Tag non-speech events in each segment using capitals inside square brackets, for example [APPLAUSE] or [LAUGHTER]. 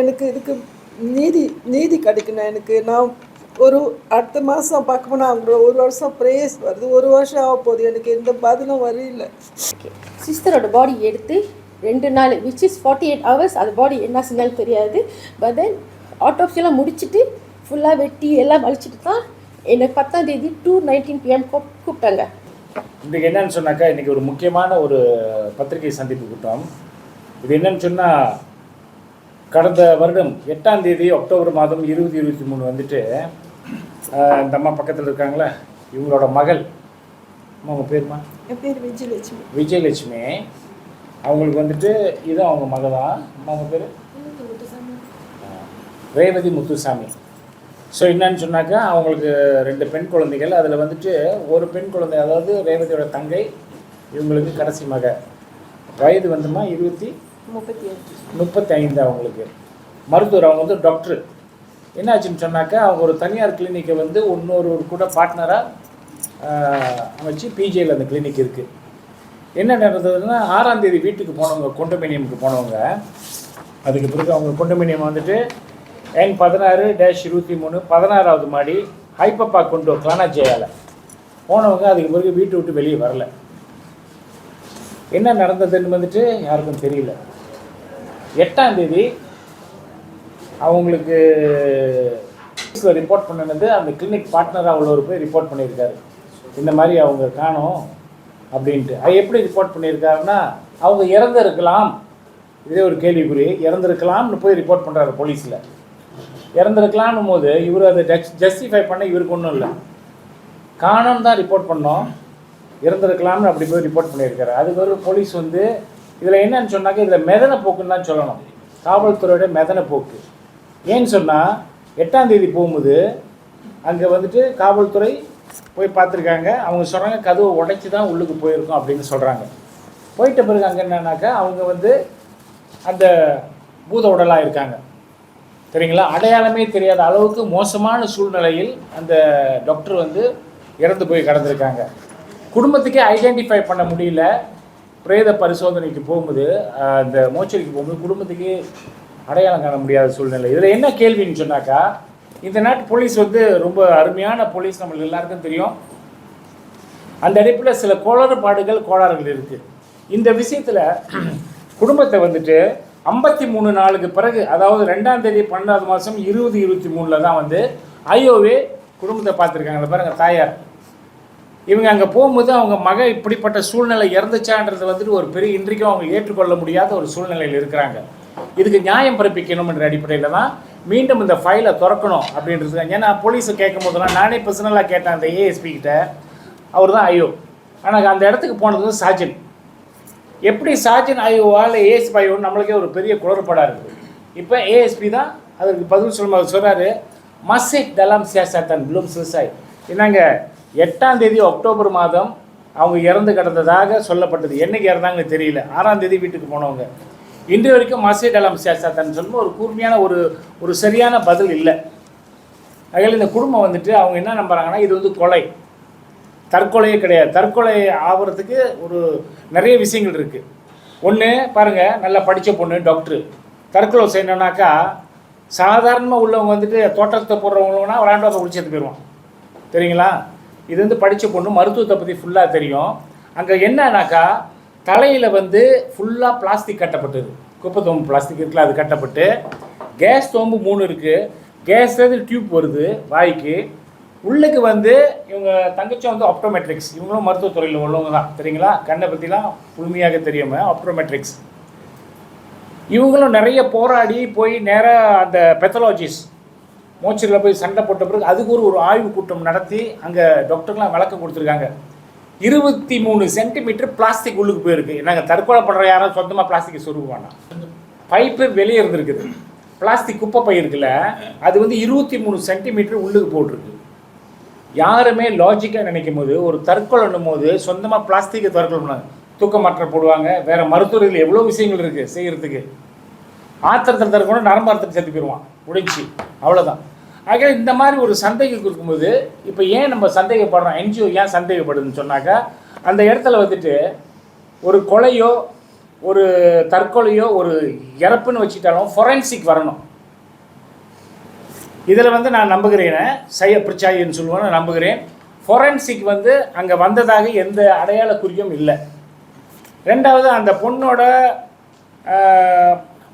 எனக்கு இதுக்கு நீதி நீதி கிடைக்கணும் எனக்கு நான் ஒரு அடுத்த மாதம் பார்க்க போனால் அவங்க ஒரு வருஷம் ப்ரேயர்ஸ் வருது. ஒரு வருஷம் ஆக போகுது. எனக்கு எந்த பதிலும் வரையில. சிஸ்டரோட பாடி எடுத்து ரெண்டு நாள் which is forty eight hours அது பாடி என்ன செஞ்சாலும் தெரியாது. பட் தென் ஆட்டோப்சியெல்லாம் முடிச்சுட்டு ஃபுல்லாக வெட்டி எல்லாம் அழிச்சிட்டு தான் எனக்கு பத்தாம் தேதி டூ நைன்டீன் பிஎம் கூப்பிட்டாங்க. இன்றைக்கு என்னன்னு சொன்னாக்கா இன்றைக்கி ஒரு முக்கியமான ஒரு பத்திரிகை சந்திப்பு கூட்டம். இது என்னன்னு சொன்னால் கடந்த வருடம் எட்டாம் தேதி அக்டோபர் மாதம் இருபது இருபத்தி மூணு வந்துட்டு இந்த அம்மா பக்கத்தில் இருக்காங்களே இவங்களோட மகள். அம்மா, உங்க பேருமா என் பேர் விஜயலட்சுமி. விஜயலட்சுமி. அவங்களுக்கு வந்துட்டு இது அவங்க மகள் தான் அம்மா உங்கள் பேர்? ரேவதி முத்துசாமி. ஸோ என்னன்னு சொன்னாக்கா அவங்களுக்கு ரெண்டு பெண் குழந்தைகள். அதில் வந்துட்டு ஒரு பெண் குழந்தை அதாவது ரேவதியோட தங்கை இவங்களுக்கு கடைசி மக. வயது வந்துமா இருபத்தி முப்பத்தி முப்பத்தி ஐந்து அவங்களுக்கு. மருத்துவர் அவங்க வந்து டாக்டர் என்னாச்சுன்னு சொன்னாக்கா அவங்க ஒரு தனியார் கிளினிக்கை வந்து இன்னொரு கூட பார்ட்னராக அமைச்சு பிஜேயில் அந்த கிளினிக் இருக்குது என்ன நடந்ததுன்னா ஆறாம் தேதி வீட்டுக்கு போனவங்க கொண்டமினியமுக்கு போனவங்க அதுக்கு பிறகு அவங்க கொண்டமினியம் வந்துட்டு என் பதினாறு டேஷ் இருபத்தி மூணு பதினாறாவது மாடி ஹைப்பப்பா கொண்டு கிளானா ஜெயால போனவங்க அதுக்கு பிறகு வீட்டை விட்டு வெளியே வரல. என்ன நடந்ததுன்னு வந்துட்டு யாருக்கும் தெரியல. எட்டாம் தேதி அவங்களுக்கு ரிப்போர்ட் பண்ணினது அந்த கிளினிக் பார்ட்னராக உள்ளவர் போய் ரிப்போர்ட் பண்ணியிருக்காரு. இந்த மாதிரி அவங்க காணோம் அப்படின்ட்டு. அது எப்படி ரிப்போர்ட் பண்ணியிருக்காருன்னா அவங்க இறந்துருக்கலாம். இதே ஒரு கேள்விக்குறி. இறந்துருக்கலாம்னு போய் ரிப்போர்ட் பண்ணுறாரு போலீஸில். இறந்துருக்கலாம்னும் போது இவர் அதை ஜஸ்டிஃபை பண்ண இவருக்கு ஒன்றும் இல்லை. காணோன்னு தான் ரிப்போர்ட் பண்ணோம். இறந்துருக்கலாம்னு அப்படி போய் ரிப்போர்ட் பண்ணியிருக்காரு. அதுக்கு ஒரு போலீஸ் வந்து இதில் என்னன்னு சொன்னாக்க இதில் மெதன போக்குன்னு தான் சொல்லணும். காவல்துறையோட மெதன போக்கு. ஏன்னு சொன்னால் எட்டாம் தேதி போகும்போது அங்கே வந்துட்டு காவல்துறை போய் பார்த்துருக்காங்க. அவங்க சொல்கிறாங்க கதவை உடைச்சி தான் உள்ளுக்கு போயிருக்கோம் அப்படின்னு சொல்கிறாங்க போயிட்ட பிறகு அங்கே என்னன்னாக்கா அவங்க வந்து அந்த பூத உடலாக இருக்காங்க. சரிங்களா அடையாளமே தெரியாத அளவுக்கு மோசமான சூழ்நிலையில் அந்த டாக்டர் வந்து இறந்து போய் கிடந்திருக்காங்க. குடும்பத்துக்கே ஐடென்டிஃபை பண்ண முடியல. பிரேத பரிசோதனைக்கு போகும்போது அந்த மோச்சரிக்கு போகும்போது குடும்பத்துக்கு அடையாளம் காண முடியாத சூழ்நிலை. இதில் என்ன கேள்வின்னு சொன்னாக்கா இந்த நாட்டு போலீஸ் வந்து ரொம்ப அருமையான போலீஸ் நம்மளுக்கு எல்லாருக்கும் தெரியும். அந்த அடிப்பில் சில கோளறுபாடுகள் கோளாறுகள் இருக்குது இந்த விஷயத்தில் [CLEARS THROAT] குடும்பத்தை வந்துட்டு ஐம்பத்தி மூணு நாளுக்கு பிறகு அதாவது ரெண்டாம் தேதி பன்னெண்டாவது மாதம் இருபது இருபத்தி மூணில் தான் வந்து ஐயோவே குடும்பத்தை பார்த்துருக்காங்க. பாருங்கள் தாயார். இவங்க அங்கே போகும்போது அவங்க மக இப்படிப்பட்ட சூழ்நிலை இறந்துச்சான்றது வந்துட்டு ஒரு பெரிய இன்றைக்கும் அவங்க ஏற்றுக்கொள்ள முடியாத ஒரு சூழ்நிலையில் இருக்கிறாங்க. இதுக்கு நியாயம் பிறப்பிக்கணும் என்ற அடிப்படையில் தான் மீண்டும் இந்த ஃபைலை திறக்கணும் அப்படின்றது ஏன்னா போலீஸை கேட்கும் போதெல்லாம் நானே பர்சனலாக கேட்டேன் அந்த ஏஎஸ்பி கிட்ட. அவர் தான் ஐயோ ஆனால் அந்த இடத்துக்கு போனது வந்து சாஜன் எப்படி சாஜன் ஐயோவால் ஏஎஸ்பி ஐயோ நம்மளுக்கே ஒரு பெரிய குளறுபடாக இருக்குது இப்போ ஏஎஸ்பி தான் அதற்கு பதில் சொல்லும் அவர் சொல்கிறாரு மசேக் தலாம் சியாசாத்தன் ப்ளூம் சிசாய் என்னங்க எட்டாம் தேதி அக்டோபர் மாதம் அவங்க இறந்து கிடந்ததாக சொல்லப்பட்டது. என்னைக்கு இறந்தாங்கன்னு தெரியல. ஆறாம் தேதி வீட்டுக்கு போனவங்க. இன்று வரைக்கும் மசே டலாம் சியாசாத்தன் சொல்லும் ஒரு கூர்மையான ஒரு ஒரு சரியான பதில் இல்லை. அதில் இந்த குடும்பம் வந்துட்டு அவங்க என்ன நம்புறாங்கன்னா இது வந்து கொலை. தற்கொலையே கிடையாது. தற்கொலை ஆகிறதுக்கு ஒரு நிறைய விஷயங்கள் இருக்குது ஒன்று பாருங்கள் நல்லா படித்த பொண்ணு டாக்டரு தற்கொலை செய்யணுன்னாக்கா சாதாரணமாக உள்ளவங்க வந்துட்டு தோட்டத்தை போடுறவங்கன்னா விளாண்டோத்தை எடுத்து போயிடுவான். தெரியுங்களா? இது வந்து படித்த பொண்ணு மருத்துவத்தை பற்றி ஃபுல்லாக தெரியும். அங்கே என்னன்னாக்கா தலையில் வந்து ஃபுல்லாக பிளாஸ்டிக் கட்டப்பட்டது. குப்பை தோம்பு பிளாஸ்டிக் இருக்குல்ல அது கட்டப்பட்டு. கேஸ் தோம்பு மூணு இருக்குது கேஸ்லேருந்து டியூப் வருது வாய்க்கு. உள்ளுக்கு வந்து இவங்க தங்கச்சி வந்து ஆப்டோமெட்ரிக்ஸ் இவங்களும் மருத்துவத்துறையில் உள்ளவங்க தான். சரிங்களா கண்ணை பற்றிலாம் புதுமையாக தெரியாமல் ஆப்டோமெட்ரிக்ஸ் இவங்களும் நிறைய போராடி போய் நேராக அந்த பெத்தலாஜிஸ் மோச்சரில் போய் சண்டை போட்ட பிறகு அதுக்கு ஒரு ஒரு ஆய்வு கூட்டம் நடத்தி அங்கே டாக்டர்லாம் விளக்கம் கொடுத்துருக்காங்க. இருபத்தி மூணு சென்டிமீட்டர் பிளாஸ்டிக் உள்ளுக்கு போயிருக்கு. நாங்கள் தற்கொலை பண்ணுற யாரும் சொந்தமாக பிளாஸ்டிக் சொருகுவானா? பைப்பு வெளியே இருந்திருக்குது. பிளாஸ்டிக் குப்பை பை இருக்குல்ல அது வந்து இருபத்தி மூணு சென்டிமீட்டர் உள்ளுக்கு போட்டிருக்கு. யாருமே லாஜிக்காக நினைக்கும் போது ஒரு தற்கொலைன்னும் போது சொந்தமாக பிளாஸ்டிக்கை தற்கொலை பண்ணாங்க தூக்கமாற்றம் போடுவாங்க. வேறு மருத்துவர்கள் எவ்வளோ விஷயங்கள் இருக்குது செய்கிறதுக்கு ஆத்திரத்தில் தரக்கூட நரம்பு ஆத்திரம் செத்து போயிடுவான் உடைச்சி அவ்வளோதான் ஆக இந்த மாதிரி ஒரு சந்தேகம் இருக்கும்போது இப்போ ஏன் நம்ம சந்தேகப்படுறோம்? என்ஜிஓ ஏன் சந்தேகப்படுதுன்னு சொன்னாக்கா அந்த இடத்துல வந்துட்டு ஒரு கொலையோ ஒரு தற்கொலையோ ஒரு இறப்புன்னு வச்சுக்கிட்டாலும் ஃபொரன்சிக் வரணும். இதில் வந்து நான் நம்புகிறேன் சைய பிரிச்சாயின்னு சொல்லுவேன் நான் நம்புகிறேன். ஃபொரன்சிக் வந்து அங்கே வந்ததாக எந்த அடையாள குறியும் இல்லை. ரெண்டாவது அந்த பொண்ணோட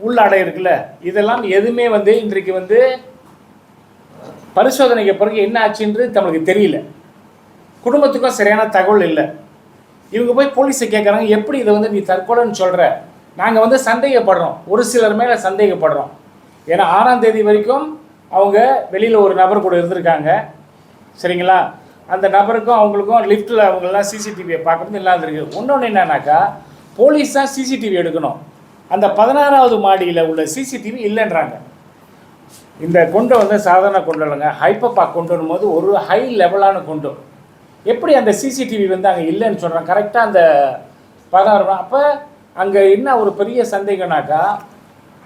உள்ளாடை இருக்குல்ல இதெல்லாம் எதுவுமே வந்து இன்றைக்கு வந்து பரிசோதனைக்கு பிறகு என்ன ஆச்சுன்றது நம்மளுக்கு தெரியல. குடும்பத்துக்கும் சரியான தகவல் இல்லை. இவங்க போய் போலீஸை கேட்குறாங்க எப்படி இதை வந்து நீ தற்கொலைன்னு சொல்கிற நாங்கள் வந்து சந்தேகப்படுறோம். ஒரு சிலர் மேலே சந்தேகப்படுறோம். ஏன்னா ஆறாம் தேதி வரைக்கும் அவங்க வெளியில் ஒரு நபர் கூட இருந்திருக்காங்க. சரிங்களா? அந்த நபருக்கும் அவங்களுக்கும் லிஃப்ட்டில் அவங்கெல்லாம் சிசிடிவியை பார்க்குறது இல்லாத இருக்குது இன்னொன்று என்னன்னாக்கா போலீஸ் தான் சிசிடிவி எடுக்கணும். அந்த பதினாறாவது மாடியில் உள்ள சிசிடிவி இல்லைன்றாங்க. இந்த கொண்டு வந்து சாதாரண கொண்டு இல்லைங்க. ஹைப்பப்பா கொண்டு வரும்போது ஒரு ஹை லெவலான கொண்டு. எப்படி அந்த சிசிடிவி வந்து அங்கே இல்லைன்னு சொல்கிறாங்க கரெக்டாக அந்த பதினாறு அப்போ அங்கே என்ன ஒரு பெரிய சந்தேகம்னாக்கா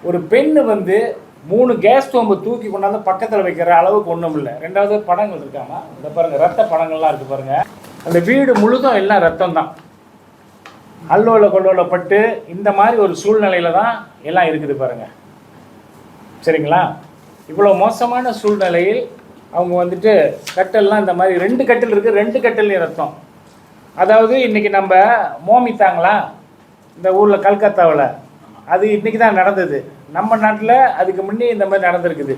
ஒரு பெண்ணு வந்து மூணு கேஸ் தோம்பு தூக்கி கொண்டாந்து பக்கத்தில் வைக்கிற அளவுக்கு ஒன்றும் இல்லை. ரெண்டாவது படங்கள் இருக்காமா? இந்த பாருங்கள் ரத்த படங்கள்லாம் இருக்குது பாருங்கள் அந்த வீடு முழுதும் எல்லாம் ரத்தம் தான் அல்லோல கொல்லோலப்பட்டு இந்த மாதிரி ஒரு சூழ்நிலையில தான் எல்லாம் இருக்குது பாருங்கள் சரிங்களா? இவ்வளோ மோசமான சூழ்நிலையில் அவங்க வந்துட்டு கட்டல்லாம் இந்த மாதிரி ரெண்டு கட்டில் இருக்குது ரெண்டு கட்டில் ரத்தம் அதாவது இன்றைக்கி நம்ம மோமித்தாங்களா? இந்த ஊரில் கல்கத்தாவில். அது இன்றைக்கி தான் நடந்தது. நம்ம நாட்டில் அதுக்கு முன்னே இந்த மாதிரி நடந்திருக்குது.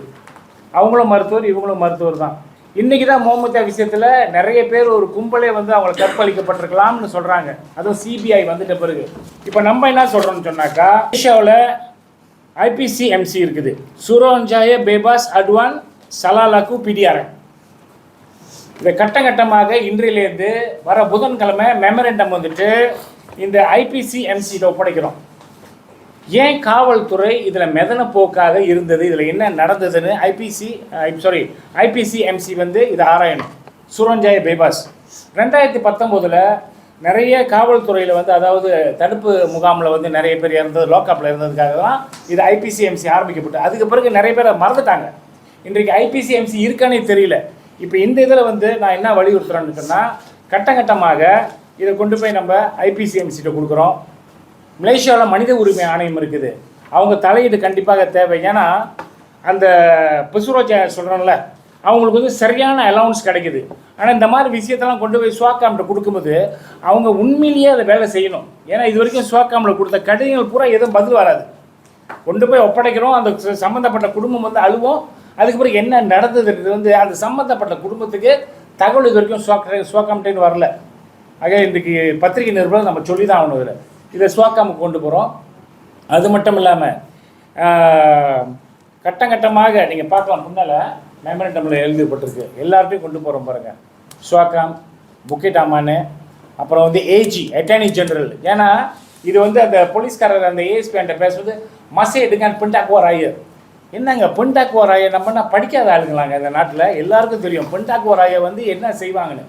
அவங்களும் மருத்துவர் இவங்களும் மருத்துவர் தான். இன்னைக்கு தான் மோமத்தியா விஷயத்தில் நிறைய பேர் ஒரு கும்பலே வந்து அவங்கள கற்பழிக்கப்பட்டிருக்கலாம்னு சொல்கிறாங்க அதுவும் சிபிஐ வந்துட்ட பிறகு. இப்போ நம்ம என்ன சொல்கிறோம்னு சொன்னாக்கா ஏஷியாவில் ஐபிசிஎம்சி இருக்குது. சுரோஞ்சாய பேபாஸ் அட்வான் சலாலாக்கு பிடிஆர்என் இந்த கட்டம் கட்டமாக இன்றிலேருந்து வர புதன்கிழமை மெமரண்டம் வந்துட்டு இந்த ஐபிசிஎம்சியில் ஒப்படைக்கிறோம். ஏன் காவல்துறை இதில் மெதன போக்காக இருந்தது? இதில் என்ன நடந்ததுன்னு ஐபிசி சாரி ஐபிசிஎம்சி வந்து இதை ஆராயணும். சுரஞ்சாய பேபாஸ் ரெண்டாயிரத்தி பத்தொம்போதில் நிறைய காவல்துறையில் வந்து அதாவது தடுப்பு முகாமில் வந்து நிறைய பேர் இறந்தது லோக்கப்பில் இருந்ததுக்காக தான் இது ஐபிசிஎம்சி ஆரம்பிக்கப்பட்டு அதுக்கு பிறகு நிறைய பேர் மறந்துட்டாங்க. இன்றைக்கு ஐபிசிஎம்சி இருக்கானே தெரியல. இப்போ இந்த இதில் வந்து நான் என்ன வலியுறுத்துறேன்னு சொன்னால் கட்ட கட்டமாக இதை கொண்டு போய் நம்ம ஐபிசிஎம்சிட்ட கொடுக்குறோம். மலேசியாவில் மனித உரிமை ஆணையம் இருக்குது. அவங்க தலையீடு கண்டிப்பாக தேவை. ஏன்னா அந்த பிசுரோஜா சொல்கிறோம்ல அவங்களுக்கு வந்து சரியான அலவுன்ஸ் கிடைக்குது. ஆனால் இந்த மாதிரி விஷயத்தெல்லாம் கொண்டு போய் ஸ்வாக்காம்கிட்ட கொடுக்கும்போது அவங்க உண்மையிலேயே அதை வேலை செய்யணும். ஏன்னா இது வரைக்கும் சுவாக்காமில் கொடுத்த கடிதங்கள் பூரா எதுவும் பதில் வராது. கொண்டு போய் ஒப்படைக்கிறோம் அந்த சம்மந்தப்பட்ட குடும்பம் வந்து அழுவோம். அதுக்கு பிறகு என்ன நடந்ததுன்றது வந்து அந்த சம்மந்தப்பட்ட குடும்பத்துக்கு தகவல் இது வரைக்கும் சுவாக்க ஸ்வாக்காம்ட்டேன்னு வரல. ஆக இன்றைக்கு பத்திரிகை நிருபர் நம்ம சொல்லி தான் ஆகணும் இதில். இதை ஸ்வாக்காமுக்கு கொண்டு போகிறோம் அது மட்டும் இல்லாமல் கட்டம் கட்டமாக நீங்கள் பார்க்கலாம் முன்னால் மெமரண்டமில் எழுதப்பட்டிருக்கு. எல்லார்ட்டையும் கொண்டு போகிறோம் பாருங்கள் சுவாக்காம் புக்கெட் அம்மானு அப்புறம் வந்து ஏஜி அட்டார்னி ஜெனரல் ஏன்னா இது வந்து அந்த போலீஸ்காரர் அந்த ஏஎஸ்பி என்கிட்ட பேசுறது மசை எடுக்கான் பிண்டாக்குவார் ஐயர் என்னங்க பிண்டாக்குவார் ஆயர் நம்மனா படிக்காத ஆளுங்களாங்க இந்த நாட்டில்? எல்லாருக்கும் தெரியும். பிண்டாக்குவார் ஐயர் வந்து என்ன செய்வாங்கன்னு?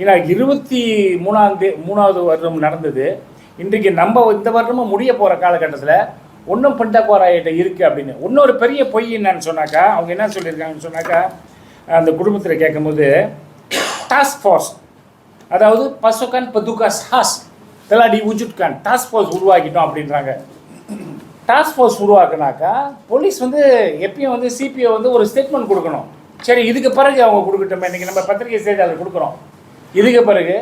ஏன்னா இருபத்தி மூணாம் தே மூணாவது வருடம் நடந்தது. இன்றைக்கு நம்ம இந்த வருடமும் முடிய போகிற காலகட்டத்தில் ஒன்றும் பிண்டாக்குவார் இருக்குது அப்படின்னு. இன்னொரு பெரிய பொய் என்னன்னு சொன்னாக்கா அவங்க என்ன சொல்லியிருக்காங்கன்னு சொன்னாக்கா அந்த குடும்பத்தில் கேட்கும்போது டாஸ்க் ஃபோர்ஸ் அதாவது பசுகான் பதுகாஸ் ஹாஸ் தெலாடி உஜுட்கான் டாஸ்க் ஃபோர்ஸ் உருவாக்கிட்டோம் அப்படின்றாங்க. டாஸ்க் ஃபோர்ஸ் உருவாக்குனாக்கா போலீஸ் வந்து எப்பயும் வந்து சிபிஐ வந்து ஒரு ஸ்டேட்மெண்ட் கொடுக்கணும். சரி இதுக்கு பிறகு அவங்க கொடுக்கட்டும். இன்றைக்கி நம்ம பத்திரிகை செய்தியாளர் கொடுக்குறோம். இதுக்கு பிறகு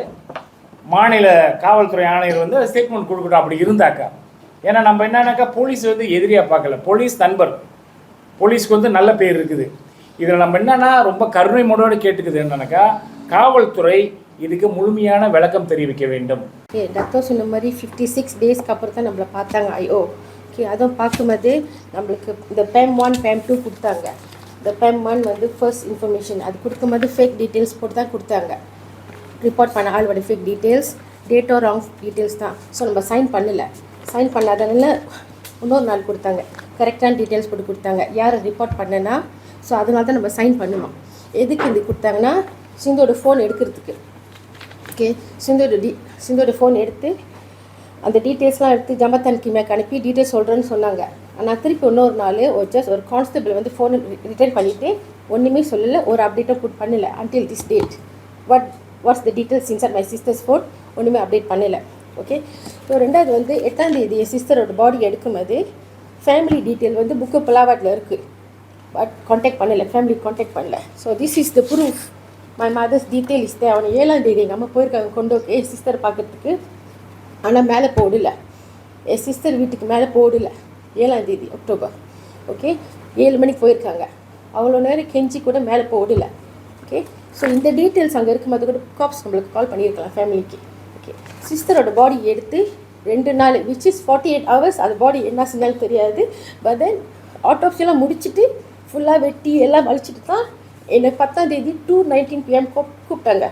மாநில காவல்துறை ஆணையர் வந்து ஸ்டேட்மெண்ட் கொடுக்கட்டும் அப்படி இருந்தாக்கா. ஏன்னா நம்ம என்னன்னாக்கா போலீஸ் வந்து எதிரியாக பார்க்கல. போலீஸ் நண்பர். போலீஸ்க்கு வந்து நல்ல பேர் இருக்குது. இதில் நம்ம என்னன்னா ரொம்ப கருணை மனோடு கேட்டுக்குது என்னன்னாக்கா காவல்துறை இதுக்கு முழுமையான விளக்கம் தெரிவிக்க வேண்டும். ஓகே டாக்டர் சொன்ன மாதிரி ஃபிஃப்டி சிக்ஸ் டேஸ்க்கு அப்புறம் தான் நம்மளை பார்த்தாங்க. ஐயோ ஓகே அதுவும் பார்க்கும்போது நம்மளுக்கு இந்த பேம் ஒன் பேம் டூ கொடுத்தாங்க. இந்த பேம் ஒன் வந்து ஃபர்ஸ்ட் இன்ஃபர்மேஷன் அது கொடுக்கும்போது ஃபேக் டீட்டெயில்ஸ் போட்டு தான் கொடுத்தாங்க. ரிப்போர்ட் பண்ண all fake details that are wrong details தான். ஸோ நம்ம சைன் பண்ணல. சைன் பண்ணாதனால இன்னொரு நாள் கொடுத்தாங்க. கரெக்டான டீட்டெயில்ஸ் போட்டு கொடுத்தாங்க. யார் ரிப்போர்ட் பண்ணனா ஸோ அதனால தான் நம்ம சைன் பண்ணணும் எதுக்கு இது கொடுத்தாங்கன்னா சிந்தோட ஃபோன் எடுக்கிறதுக்கு. ஓகே சிந்தோட டி சிந்தோட ஃபோன் எடுத்து அந்த டீட்டெயில்ஸ்லாம் எடுத்து ஜமத்தான் கிமேக்கு அனுப்பி டீட்டெயில்ஸ் சொல்கிறேன்னு சொன்னாங்க. ஆனால் திருப்பி இன்னொரு நாள் ஒரு ஜஸ்ட் ஒரு கான்ஸ்டபிள் வந்து ஃபோனை ரிட்டர்ன் பண்ணிவிட்டு ஒன்றுமே சொல்லலை ஒரு அப்டேட்டும் புட் பண்ணலை until this date but what's the details இன்சர் my sister's phone ஒன்றுமே அப்டேட் பண்ணலை. ஓகே ஸோ ரெண்டாவது வந்து எட்டாந்தேதி என் சிஸ்டரோட பாடி எடுக்கும்போது ஃபேமிலி டீட்டெயில் வந்து புக்கு பலாவாட்டில் இருக்குது பட் காண்டாக்ட் பண்ணலை ஃபேமிலி காண்டாக்ட் பண்ணல. So this is the proof my mother's detail is அவனை ஏழாம் தேதி எங்கள் அம்மா போயிருக்காங்க கொண்டு என் சிஸ்டர் பார்க்குறதுக்கு? ஆனால் மேலே போடல. என் சிஸ்டர் வீட்டுக்கு மேலே போடல. ஏழாம் தேதி அக்டோபர் ஓகே ஏழு மணிக்கு போயிருக்காங்க. அவ்வளோ நேரம் கெஞ்சி கூட மேலே போடல. ஓகே ஸோ இந்த டீட்டெயில்ஸ் அங்கே இருக்கும்போது கூட காப்ஸ் நம்மளுக்கு கால் பண்ணியிருக்கலாம் ஃபேமிலிக்கு ஓகே சிஸ்டரோட பாடி எடுத்து ரெண்டு நாள் which is forty eight hours அது பாடி என்ன செஞ்சாலும் தெரியாது. பட் தென் ஆட்டோப்சியெல்லாம் முடிச்சுட்டு ஃபுல்லாக வெட்டி எல்லாம் வலிச்சிட்டு தான் என்னை பத்தாம் தேதி டூ நைன்டீன் பிஎம் கூப்பிட்டாங்க.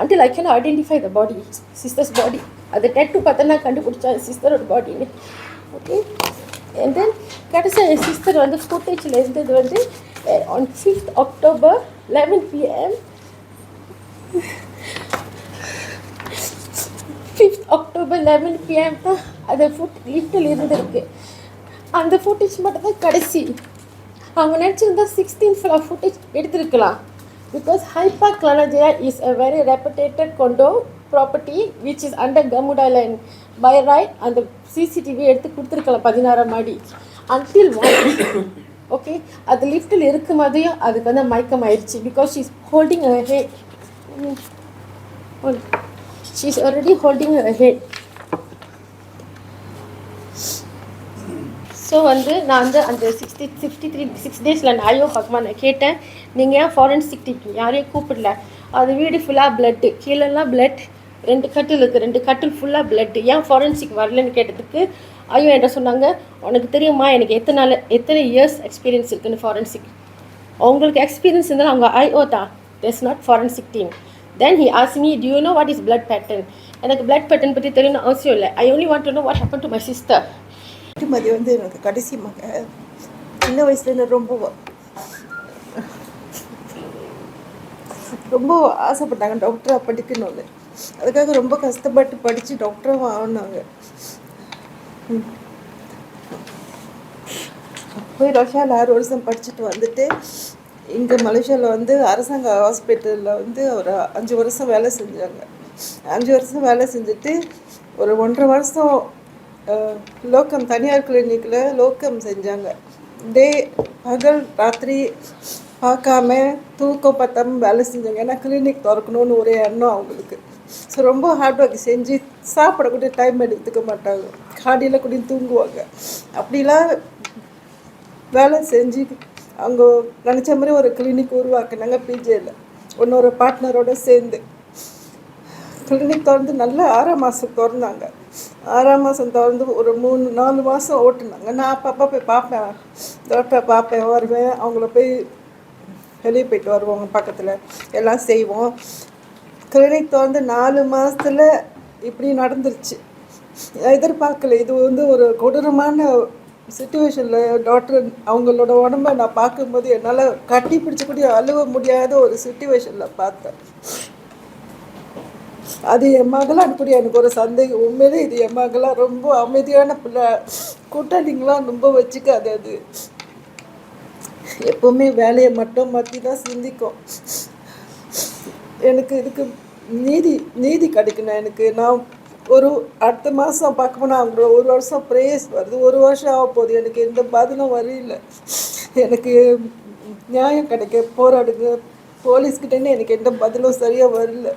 Until I can identify the body sister's body அது டெட்டு பார்த்தோன்னா கண்டுபிடிச்சா சிஸ்டரோட பாடின்னு ஓகே அண்ட் தென் கடைசியாக என் சிஸ்டர் வந்து ஃபுட்டேஜில் இருந்தது வந்து on fifth October eleven PM fifth October eleven PM தான் அது ஃபுட் லிஃப்டில் இருந்திருக்கு. அந்த ஃபுட்டேஜ் மட்டும் தான் கடைசி. அவங்க நினச்சிருந்தா சிக்ஸ்டீன் ஃபுல்லாக ஃபுட்டேஜ் எடுத்திருக்கலாம். பிகாஸ் ஹைப்பா கிளனஜியா is a very reputed condo property which is under கமுடா line by right அந்த சிசிடிவி எடுத்து கொடுத்துருக்கலாம் பதினாறாம் மாடி அன்டில் ஒன் ஓகே அது லிஃப்ட்டில் இருக்கும் போதையும் அதுக்கு வந்து மயக்கம் ஆயிடுச்சு. Because she's holding a head she's already holding a head so வந்து நான் வந்து அந்த சிக்ஸ்டி சிக்ஸ்டி த்ரீ சிக்ஸ் டேஸில் நான் ஐயோ பகவான் நான் கேட்டேன். நீங்கள் ஏன் ஃபாரன்சிக் டீம் யாரையும் கூப்பிடல? அது வீடு ஃபுல்லாக பிளட்டு கீழெல்லாம் பிளட் ரெண்டு கட்டில் இருக்குது ரெண்டு கட்டில் ஃபுல்லாக பிளட்டு ஏன் ஃபாரன்சிக் வரலன்னு கேட்டதுக்கு ஐயோ என்கிட்ட சொன்னாங்க உனக்கு தெரியுமா எனக்கு எத்தனை நாள் எத்தனை இயர்ஸ் எக்ஸ்பீரியன்ஸ் இருக்குதுன்னு ஃபாரன்சிக் அவங்களுக்கு எக்ஸ்பீரியன்ஸ் இருந்தாலும் அவங்க ஐஓ தான் is not forensic team then he as me to know what is blood pattern எனக்கு பிளட் பேட்டர்ன் பற்றி தெரியணும்னு அவசியம் இல்லை. I only want to know what happen to my sister Mathi வந்து எனக்கு கடைசி மக சின்ன வயசுலேருந்து ரொம்ப ரொம்ப ஆசைப்பட்டாங்க டாக்டராக படிக்கணும்னு அதுக்காக ரொம்ப கஷ்டப்பட்டு படித்து டாக்டராக ஆனாங்க. போய் ரஷ்யாவில் ஆறு வருஷம் படிச்சுட்டு வந்துட்டு இங்கே மலேசியாவில் வந்து அரசாங்க ஹாஸ்பிட்டலில் வந்து ஒரு அஞ்சு வருஷம் வேலை செஞ்சாங்க. அஞ்சு வருஷம் வேலை செஞ்சுட்டு ஒரு ஒன்றரை வருஷம் லோக்கம் தனியார் கிளினிக்கில் லோக்கம் செஞ்சாங்க. டே பகல் ராத்திரி பார்க்காம தூக்கம் பத்தாமல் வேலை செஞ்சாங்க. ஏன்னா கிளினிக் திறக்கணும்னு ஒரே எண்ணம் அவங்களுக்கு. ஸோ ரொம்ப ஹார்ட் ஒர்க் செஞ்சு சாப்பிட கூட டைம் எடுத்துக்க மாட்டாங்க. காடியில் கூட தூங்குவாங்க. அப்படிலாம் வேலை செஞ்சு அவங்க நினச்ச மாதிரி ஒரு கிளினிக் உருவாக்குனாங்க பிஜேயில் இன்னொரு பார்ட்னரோட சேர்ந்து. கிளினிக் திறந்து நல்லா ஆறாம் மாதம் திறந்தாங்க. ஆறாம் மாதம் திறந்து ஒரு மூணு நாலு மாதம் ஓட்டுனாங்க. நான் அப்பப்போ போய் பார்ப்பேன். டாக்டரை பார்ப்பேன் வருவேன். அவங்கள போய் வெளியே போயிட்டு வருவாங்க பக்கத்தில். எல்லாம் செய்வோம். கிளினிக் திறந்து நாலு மாதத்தில் இப்படி நடந்துருச்சு. எதிர்பார்க்கல. இது வந்து ஒரு கொடூரமான சுச்சுவேஷனில் டாக்டர் அவங்களோட உடம்ப நான் பார்க்கும்போது என்னால் கட்டி பிடிச்சக்கூடிய அழுவ முடியாத ஒரு சுச்சுவேஷனில் பார்த்தேன். அது என் மகளாக கூட எனக்கு ஒரு சந்தேகம். உண்மையிலே இது என் மகளாக ரொம்ப அமைதியான பிள்ளை. கூட்டாளிங்களாம் ரொம்ப வச்சுக்காது அது. எப்போவுமே வேலையை மட்டும் மாற்றி தான் சிந்திக்கும். எனக்கு இதுக்கு நீதி நீதி கிடைக்கணும். எனக்கு நான் ஒரு அடுத்த மாதம் பார்க்க போனால் அவங்களோட ஒரு வருஷம் ப்ரேயர்ஸ் வருது. ஒரு வருஷம் ஆக போகுது. எனக்கு எந்த பதிலும் வரையில. எனக்கு நியாயம் கிடைக்க போராடுங்க போலீஸ்கிட்டேருந்து எனக்கு எந்த பதிலும் சரியாக வரல